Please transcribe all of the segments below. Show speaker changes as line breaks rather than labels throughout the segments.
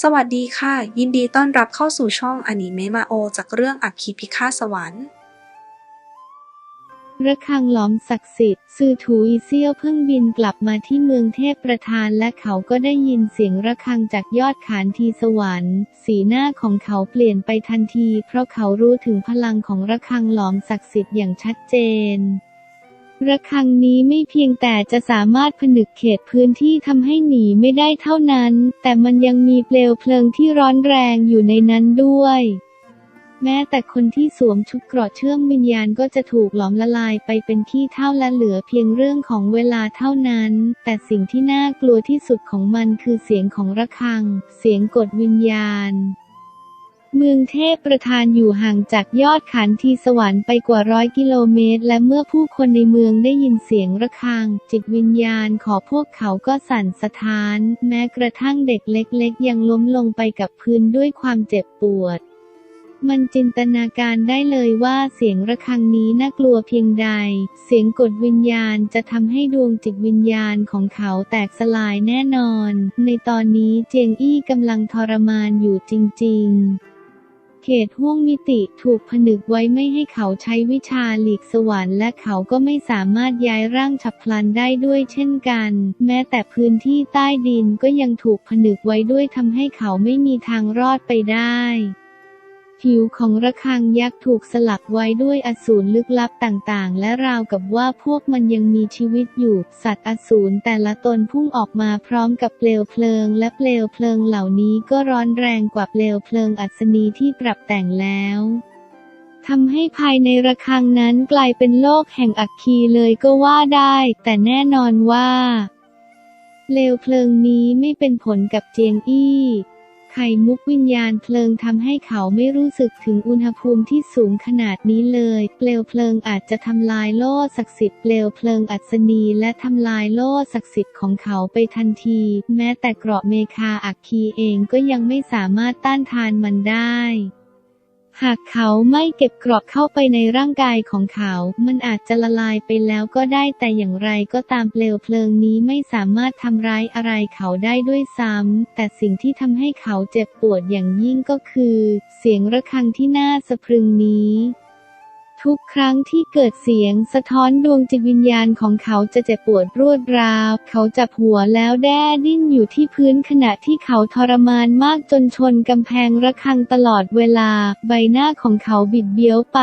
สวัสดีค่ะ ยินดีต้อนรับเข้าสู่ช่องอนิเมะมาโอ จากเรื่องอัคคีพิฆาตสวรรค์
ระฆังหลอมศักดิ์สิทธิ์ซือถูอีเซียวเพิ่งบินกลับมาที่เมืองเทพประธานและเขาก็ได้ยินเสียงระฆังจากยอดขานทีสวรรค์ สีหน้าของเขาเปลี่ยนไปทันที เพราะเขารู้ถึงพลังของระฆังหลอมศักดิ์สิทธิ์อย่างชัดเจน ระฆังนี้ไม่เพียงแต่จะสามารถผนึกเขตพื้นที่ทำให้หนีไม่ได้เท่านั้น แต่มันยังมีเปลวเพลิงที่ร้อนแรงอยู่ในนั้นด้วย แม้แต่คนที่สวมชุดเกราะเชื่อมวิญญาณก็จะถูกหลอมละลายไปเป็นขี้เท่าและเหลือเพียงเรื่องของเวลาเท่านั้น แต่สิ่งที่น่ากลัวที่สุดของมันคือเสียงของระฆัง เสียงกดวิญญาณ เมืองเทพประธานอยู่ห่างจากยอดขันทีสวรรค์ไปกว่าร้อยกิโลเมตร และเมื่อผู้คนในเมืองได้ยินเสียงระฆัง จิตวิญญาณของพวกเขาก็สั่นสะท้าน แม้กระทั่งเด็กเล็กๆ ยังล้มลงไปกับพื้นด้วยความเจ็บปวดมันจินตนาการได้เลยว่าเสียงระฆังนี้น่ากลัวเพียงใด เสียงกดวิญญาณจะทำให้ดวงจิตวิญญาณของเขาแตกสลายแน่นอน ในตอนนี้เจียงอี้กำลังทรมานอยู่จริง ๆ เขตห้วงมิติถูกผนึกไว้ไม่ให้เขาใช้วิชาหลีกสวรรค์และเขาก็ไม่สามารถย้ายร่างฉับพลันได้ด้วยเช่นกัน แม้แต่พื้นที่ใต้ดินก็ยังถูกผนึกไว้ด้วยทำให้เขาไม่มีทางรอดไปได้ ผิวของระฆังยักษ์ถูกสลักไว้ด้วยอสูรลึกลับต่างๆ และราวกับว่าพวกมันยังมีชีวิตอยู่ สัตว์อสูรแต่ละตนพุ่งออกมาพร้อมกับเปลวเพลิง และเปลวเพลิงเหล่านี้ก็ร้อนแรงกว่าเปลวเพลิงอัศนีที่ปรับแต่งแล้วทำให้ภายในระฆังนั้นกลายเป็นโลกแห่งอัคคีเลยก็ว่าได้ แต่แน่นอนว่าเปลวเพลิงนี้ไม่เป็นผลกับเจียงอี้ ไข่มุกวิญญาณเพลิงทำให้เขาไม่รู้สึกถึงอุณหภูมิที่สูงขนาดนี้เลย เปลวเพลิงอาจจะทำลายโล่ศักดิ์สิทธิ์เปลวเพลิงอัศนีและทำลายโล่ศักดิ์สิทธิ์ของเขาไปทันที แม้แต่เกราะเมคาอักคีเองก็ยังไม่สามารถต้านทานมันได้ หากเขาไม่เก็บกรอบเข้าไปในร่างกายของเขา มันอาจจะละลายไปแล้วก็ได้แต่อย่างไรก็ตามเปลวเพลิงนี้ไม่สามารถทำร้ายอะไรเขาได้ด้วยซ้ำ แต่สิ่งที่ทำให้เขาเจ็บปวดอย่างยิ่งก็คือ เสียงระฆังที่น่าสะพรึงนี้ ทุกครั้งที่เกิดเสียงสะท้อนดวงจิตวิญญาณของเขาจะเจ็บปวดรวดราว เขาจับหัวแล้วแด้ดิ้นอยู่ที่พื้นขณะที่เขาทรมานมากจนชนกำแพงระฆังตลอดเวลา ใบหน้าของเขาบิดเบี้ยวไป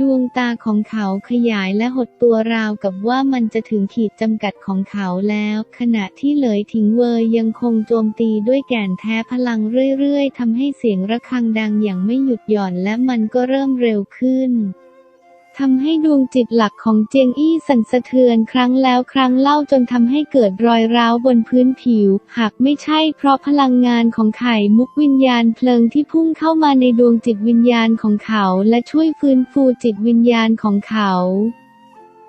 ดวงตาของเขาขยายและหดตัวราวกับว่ามันจะถึงขีดจำกัดของเขาแล้ว ขณะที่เหลยถิงเวยยังคงโจมตีด้วยแก่นแท้พลังเรื่อยๆทำให้เสียงระฆังดังอย่างไม่หยุดหย่อนและมันก็เริ่มเร็วขึ้น ทำให้ดวงจิตหลักของเจียงอี้สั่นสะเทือนครั้งแล้วครั้งเล่าจนทำให้เกิดรอยร้าวบนพื้นผิว หากไม่ใช่เพราะพลังงานของไข่มุกวิญญาณเพลิงที่พุ่งเข้ามาในดวงจิตวิญญาณของเขาและช่วยฟื้นฟูจิตวิญญาณของเขา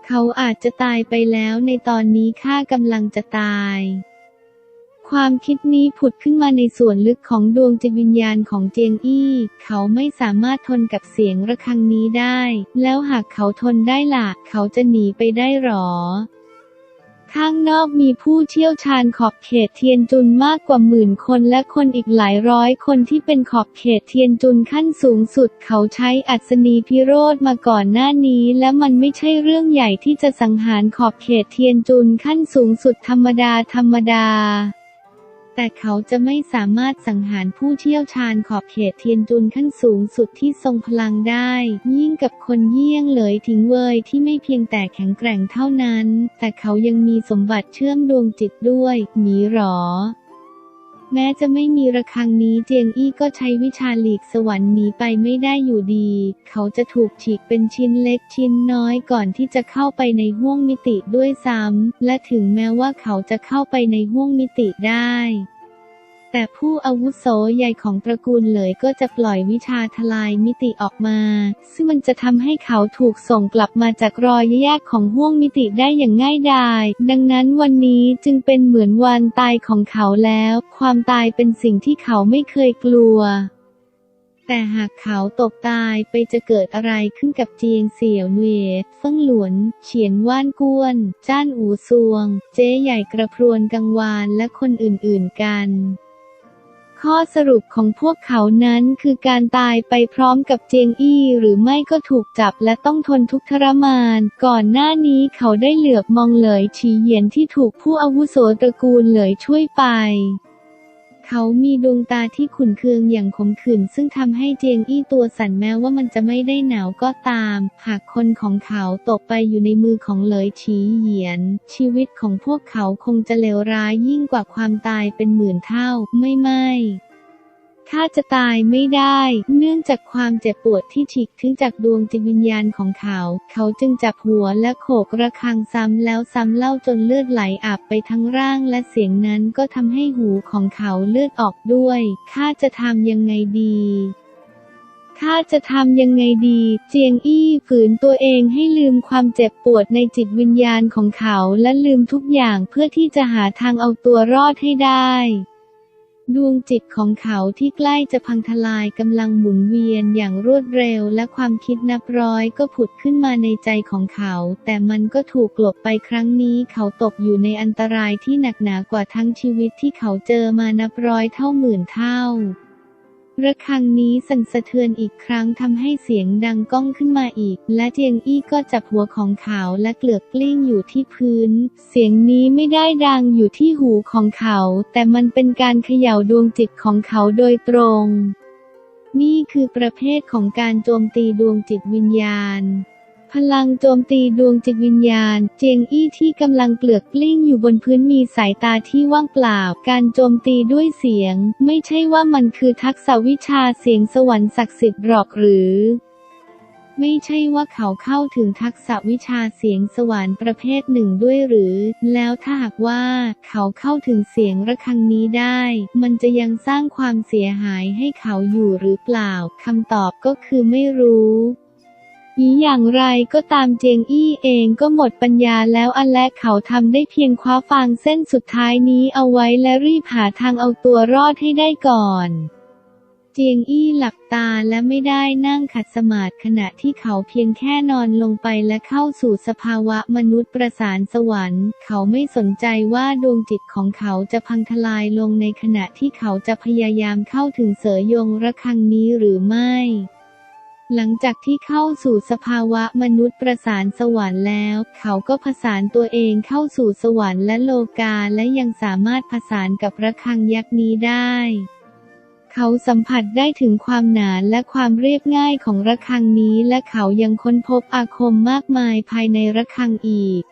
เขาอาจจะตายไปแล้วในตอนนี้ข้ากำลังจะตาย ความคิดนี้ผุดขึ้นมาในส่วนลึกของดวงจิตวิญญาณของเจียงอี้ เขาไม่สามารถทนกับเสียงระฆังนี้ได้ แล้วหากเขาทนได้ล่ะ เขาจะหนีไปได้หรอ ข้างนอกมีผู้เชี่ยวชาญขอบเขตเทียนจุนมากกว่าหมื่นคนและคนอีกหลายร้อยคนที่เป็นขอบเขตเทียนจุนขั้นสูงสุด เขาใช้อัศนีพิโรธมาก่อนหน้านี้ และมันไม่ใช่เรื่องใหญ่ที่จะสังหารขอบเขตเทียนจุนขั้นสูงสุดธรรมดาธรรมดา แต่เขาจะไม่สามารถสังหารผู้เชี่ยวชาญขอบเขตเทียนจุนขั้นสูงสุดที่ทรงพลังได้ ยิ่งกับคนเยี่ยงเหลยทิ้งเวยที่ไม่เพียงแต่แข็งแกร่งเท่านั้น แต่เขายังมีสมบัติเชื่อมดวงจิตด้วยหมีหรอ แม้จะไม่มีระฆังนี้เจียงอี้ก็ใช้วิชาหลีกสวรรค์หนีไปไม่ได้อยู่ดี เขาจะถูกฉีกเป็นชิ้นเล็กชิ้นน้อยก่อนที่จะเข้าไปในห้วงมิติด้วยซ้ำและถึงแม้ว่าเขาจะเข้าไปในห้วงมิติได้ แต่ผู้อาวุโสใหญ่ของตระกูลเหลยก็จะปล่อยวิชาทลายมิติออกมา ซึ่งมันจะทำให้เขาถูกส่งกลับมาจากรอยแยกของห้วงมิติได้อย่างง่ายดาย ดังนั้นวันนี้จึงเป็นเหมือนวันตายของเขาแล้ว ความตายเป็นสิ่งที่เขาไม่เคยกลัวแต่หากเขาตกตายไปจะเกิดอะไรขึ้นกับเจียงเสี่ยวเนวยเฟิ่งหลวน เฉียนว่านกวน จ้านอูซวง เจ๊ใหญ่กระพรวนกังวานและคนอื่นๆกัน ข้อสรุปของพวกเขานั้นคือการตายไปพร้อมกับเจียงอี้หรือไม่ก็ถูกจับและต้องทนทุกข์ทรมาน ก่อนหน้านี้เขาได้เหลือบมองเหลยฉีเหยียนที่ถูกผู้อาวุโสตระกูลเหลยช่วยไป เขามีดวงตาที่ขุ่นเคืองอย่างขมขื่นซึ่งทำให้เจียงอี้ตัวสั่นแม้ว่ามันจะไม่ได้หนาวก็ตาม หากคนของเขาตกไปอยู่ในมือของเหลยฉีเหยียน ชีวิตของพวกเขาคงจะเลวร้ายยิ่งกว่าความตายเป็นหมื่นเท่า ไม่ไม่ ข้าจะตายไม่ได้ เนื่องจากความเจ็บปวดที่ฉีกถึงจากดวงจิตวิญญาณของเขา เขาจึงจับหัวและโขกระฆังซ้ำแล้วซ้ำเล่าจนเลือดไหลอาบไปทั้งร่างและเสียงนั้นก็ทำให้หูของเขาเลือดออกด้วย ข้าจะทำยังไงดีข้าจะทำยังไงดี เจียงอี้ฝืนตัวเองให้ลืมความเจ็บปวดในจิตวิญญาณของเขาและลืมทุกอย่างเพื่อที่จะหาทางเอาตัวรอดให้ได้ ดวงจิตของเขาที่ใกล้จะพังทลายกำลังหมุนเวียนอย่างรวดเร็วและความคิดนับร้อยก็ผุดขึ้นมาในใจของเขา แต่มันก็ถูกกลบไปครั้งนี้เขาตกอยู่ในอันตรายที่หนักหนากว่าทั้งชีวิตที่เขาเจอมานับร้อยเท่าหมื่นเท่า ระฆังนี้สั่นสะเทือนอีกครั้งทำให้เสียงดังก้องขึ้นมาอีก และเจียงอี้ก็จับหัวของเขาและเกลือกกลิ้งอยู่ที่พื้น เสียงนี้ไม่ได้ดังอยู่ที่หูของเขา แต่มันเป็นการเขย่าดวงจิตของเขาโดยตรง นี่คือประเภทของการโจมตีดวงจิตวิญญาณ พลังโจมตีดวงจิตวิญญาณ เจียงอี้ที่กำลังเกลือกกลิ้งอยู่บนพื้นมีสายตาที่ว่างเปล่า การโจมตีด้วยเสียง ไม่ใช่ว่ามันคือทักษะวิชาเสียงสวรรค์ศักดิ์สิทธิ์หรอกหรือ ไม่ใช่ว่าเขาเข้าถึงทักษะวิชาเสียงสวรรค์ประเภทหนึ่งด้วยหรือ แล้วถ้าหากว่าเขาเข้าถึงเสียงระฆังนี้ได้ มันจะยังสร้างความเสียหายให้เขาอยู่หรือเปล่าคำตอบก็คือไม่รู้ อีอย่างไรก็ตามเจียงอี้เองก็หมดปัญญาแล้วอันและเขาทำได้เพียงคว้าฟางเส้นสุดท้ายนี้เอาไว้และรีบหาทางเอาตัวรอดให้ได้ก่อนเจียงอี้หลับตาและไม่ได้นั่งขัดสมาธิขณะที่เขาเพียงแค่นอนลงไปและเข้าสู่สภาวะมนุษย์ประสานสวรรค์ เขาไม่สนใจว่าดวงจิตของเขาจะพังทลายลงในขณะที่เขาจะพยายามเข้าถึงเสยยงระฆังนี้หรือไม่ หลังจากที่เข้าสู่สภาวะมนุษย์ประสานสวรรค์แล้ว เขาก็ผสานตัวเองเข้าสู่สวรรค์และโลกาและยังสามารถผสานกับระคังยักษ์นี้ได้ เขาสัมผัสได้ถึงความหนาและความเรียบง่ายของระฆังนี้ และเขายังค้นพบอาคมมากมายภายในระฆังอีก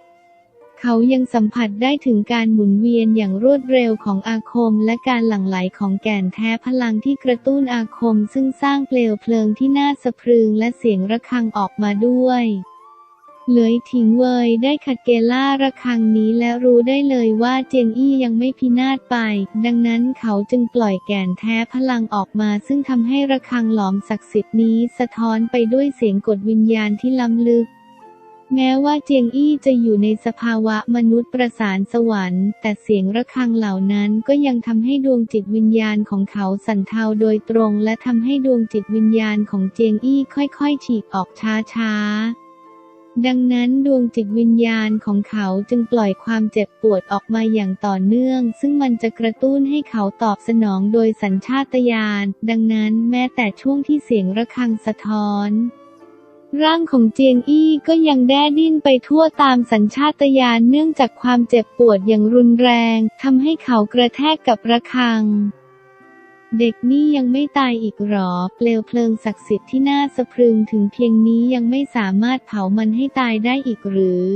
เขายังสัมผัสได้ถึงการหมุนเวียนอย่างรวดเร็วของอาคม และการหลั่งไหลของแก่นแท้พลังที่กระตุ้นอาคม ซึ่งสร้างเปลวเพลิงที่น่าสะพรึงและเสียงระฆังออกมาด้วยเหลยถิงเวยได้ขัดเกล่าระฆังนี้และรู้ได้เลยว่าเจียงอี้ยังไม่พินาศไป ดังนั้นเขาจึงปล่อยแก่นแท้พลังออกมา ซึ่งทำให้ระฆังหลอมศักดิ์สิทธิ์นี้สะท้อนไปด้วยเสียงกดวิญญาณที่ล้ำลึก แม้ว่าเจียงอี้จะอยู่ในสภาวะมนุษย์ประสานสวรรค์ แต่เสียงระฆังเหล่านั้นก็ยังทำให้ดวงจิตวิญญาณของเขาสั่นเทาโดยตรง และทำให้ดวงจิตวิญญาณของเจียงอี้ค่อยๆ ฉีกออกช้าๆดังนั้นดวงจิตวิญญาณของเขาจึงปล่อยความเจ็บปวดออกมาอย่างต่อเนื่อง ซึ่งมันจะกระตุ้นให้เขาตอบสนองโดยสัญชาตญาณ ดังนั้นแม้แต่ช่วงที่เสียงระฆังสะท้อน ร่างของเจียงอี้ก็ยังแด้ดิ้นไปทั่วตามสัญชาตญาณเนื่องจากความเจ็บปวดอย่างรุนแรงทำให้เขากระแทกกับระฆัง เด็กนี่ยังไม่ตายอีกหรอ เปลวเพลิงศักดิ์สิทธิ์ที่น่าสะพรึงถึงเพียงนี้ยังไม่สามารถเผามันให้ตายได้อีกหรือ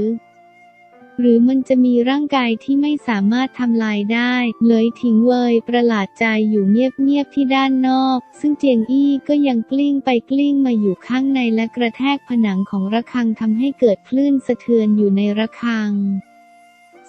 หรือมันจะมีร่างกายที่ไม่สามารถทำลายได้ เลยทิ้งเวยประหลาดใจอยู่เงียบๆที่ด้านนอก ซึ่งเจียงอี้ก็ยังกลิ้งไปกลิ้งมาอยู่ข้างในและกระแทกผนังของระฆังทำให้เกิดคลื่นสะเทือนอยู่ในระฆัง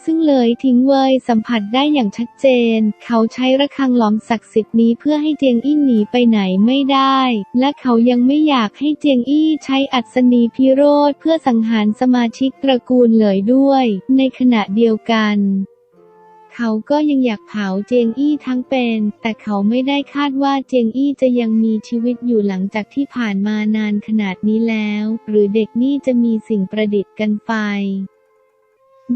ซึ่งเลยทิ้งเวยสัมผัสได้อย่างชัดเจน เขาใช้ระฆังหลอมศักดิ์สิทธิ์นี้เพื่อให้เจียงอี้หนีไปไหนไม่ได้ และเขายังไม่อยากให้เจียงอี้ใช้อัศนีพิโรธเพื่อสังหารสมาชิกตระกูลเลยด้วย ในขณะเดียวกันเขาก็ยังอยากเผาเจียงอี้ทั้งเป็น แต่เขาไม่ได้คาดว่าเจียงอี้จะยังมีชีวิตอยู่หลังจากที่ผ่านมานานขนาดนี้แล้ว หรือเด็กนี่จะมีสิ่งประดิษฐ์กันไฟ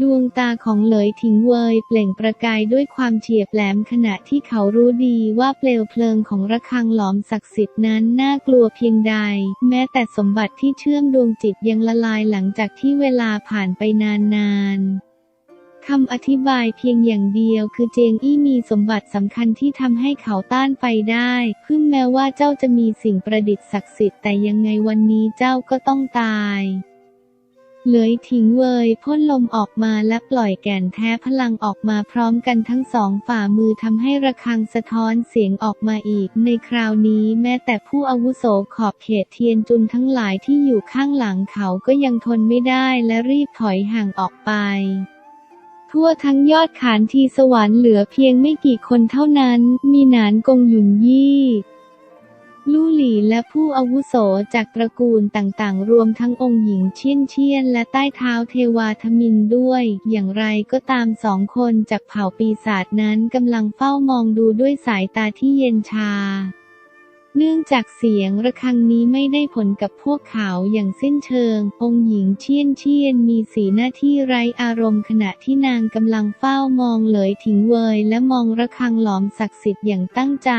ดวงตาของเหลยถิงเวยเปล่งประกายด้วยความเฉียบแหลมขณะที่เขารู้ดีว่าเปลวเพลิงของระฆังหลอมศักดิ์สิทธิ์นั้นน่ากลัวเพียงใด แม้แต่สมบัติที่เชื่อมดวงจิตยังละลายหลังจากที่เวลาผ่านไปนานๆคำอธิบายเพียงอย่างเดียวคือเจงอี้มีสมบัติสำคัญที่ทำให้เขาต้านไฟได้พึ่งแม้ว่าเจ้าจะมีสิ่งประดิษฐ์ศักดิ์สิทธิ์แต่ยังไงวันนี้เจ้าก็ต้องตาย เหลยทิ้งเวยพ่นลมออกมาและปล่อยแก่นแท้พลังออกมาพร้อมกันทั้งสองฝ่ามือทำให้ระฆังสะท้อนเสียงออกมาอีก ในคราวนี้แม้แต่ผู้อาวุโสขอบเขตเทียนจุนทั้งหลายที่อยู่ข้างหลังเขาก็ยังทนไม่ได้และรีบถอยห่างออกไปทั่วทั้งยอดขานทีสวรรค์เหลือเพียงไม่กี่คนเท่านั้น มีหนานกงหยุนยี่ ลู่หลี่และผู้อาวุโสจากตระกูลต่างๆ รวมทั้งองค์หญิงเชียนเชียนและใต้เท้าเทวาทมินด้วย อย่างไรก็ตามสองคนจากเผ่าปีศาจนั้นกำลังเฝ้ามองดูด้วยสายตาที่เย็นชา เนื่องจากเสียงระฆังนี้ไม่ได้ผลกับพวกเขาอย่างสิ้นเชิง องค์หญิงเชียนเชียนมีสีหน้าที่ไร้อารมณ์ขณะที่นางกำลังเฝ้ามองเหลยถิงเวยและมองระฆังหลอมศักดิ์สิทธิ์อย่างตั้งใจ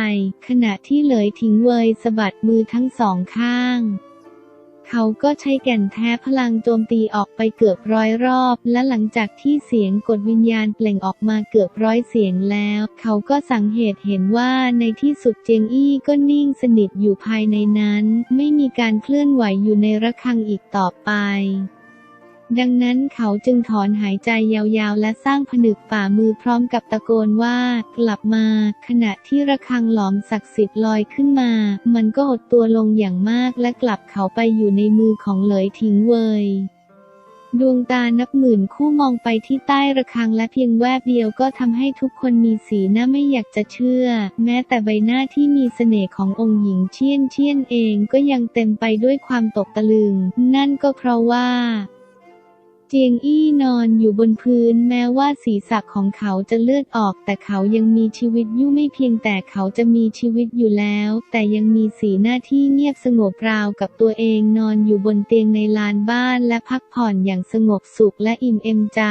ขณะที่เหลยถิงเวยสะบัดมือทั้งสองข้าง เขาก็ใช้แก่นแท้พลังโจมตีออกไปเกือบร้อยรอบ และหลังจากที่เสียงกดวิญญาณเปล่งออกมาเกือบร้อยเสียงแล้ว เขาก็สังเหตุเห็นว่าในที่สุดเจียงอี้ก็นิ่งสนิทอยู่ภายในนั้น ไม่มีการเคลื่อนไหวอยู่ในระฆังอีกต่อไป ดังนั้นเขาจึงถอนหายใจยาวๆ และสร้างผนึกฝ่ามือพร้อมกับตะโกนว่า กลับมา ขณะที่ระฆังหลอมศักดิ์สิทธิ์ลอยขึ้นมา มันก็หดตัวลงอย่างมากและกลับเขาไปอยู่ในมือของเหลยทิ้งเวยดวงตานับหมื่นคู่มองไปที่ใต้ระฆังและเพียงแวบเดียวก็ทำให้ทุกคนมีสีหน้าไม่อยากจะเชื่อ แม้แต่ใบหน้าที่มีเสน่ห์ขององค์หญิงเชี่ยนเชี่ยนเองก็ยังเต็มไปด้วยความตกตะลึง นั่นก็เพราะว่า เจียงอี้นอนอยู่บนพื้นแม้ว่าศีรษะของเขาจะเลือดออก แต่เขายังมีชีวิตอยู่ไม่เพียงแต่เขาจะมีชีวิตอยู่แล้ว แต่ยังมีสีหน้าที่เงียบสงบราวกับตัวเองนอนอยู่บนเตียงในลานบ้านและพักผ่อนอย่างสงบสุขและอิ่มเอมใจ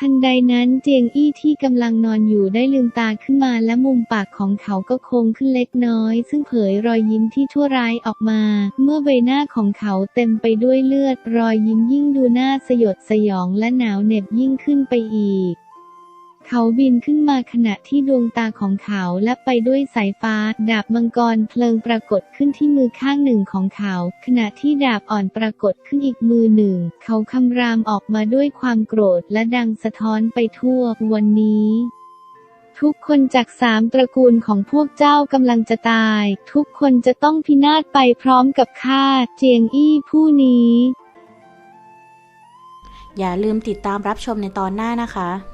ทันใดนั้นเจียงอี้ที่กำลังนอนอยู่ได้ลืมตาขึ้นมาและมุมปากของเขาก็โค้งขึ้นเล็กน้อย ซึ่งเผยรอยยิ้มที่ชั่วร้ายออกมา เมื่อใบหน้าของเขาเต็มไปด้วยเลือด รอยยิ้มยิ่งดูน่าสยดสยองและหนาวเหน็บยิ่งขึ้นไปอีก เขาบินขึ้นมาขณะที่ดวงตาของเขาและไปด้วยสายฟ้า ดาบมังกรเพลิงปรากฏขึ้นที่มือข้างหนึ่งของเขา ขณะที่ดาบอ่อนปรากฏขึ้นอีกมือหนึ่ง เขาคำรามออกมาด้วยความโกรธและดังสะท้อนไปทั่ววันนี้ทุกคนจากสามตระกูลของพวกเจ้ากำลังจะตาย ทุกคนจะต้องพินาศไปพร้อมกับข้าเจียงอี้ผู้นี้
อย่าลืมติดตามรับชมในตอนหน้านะคะ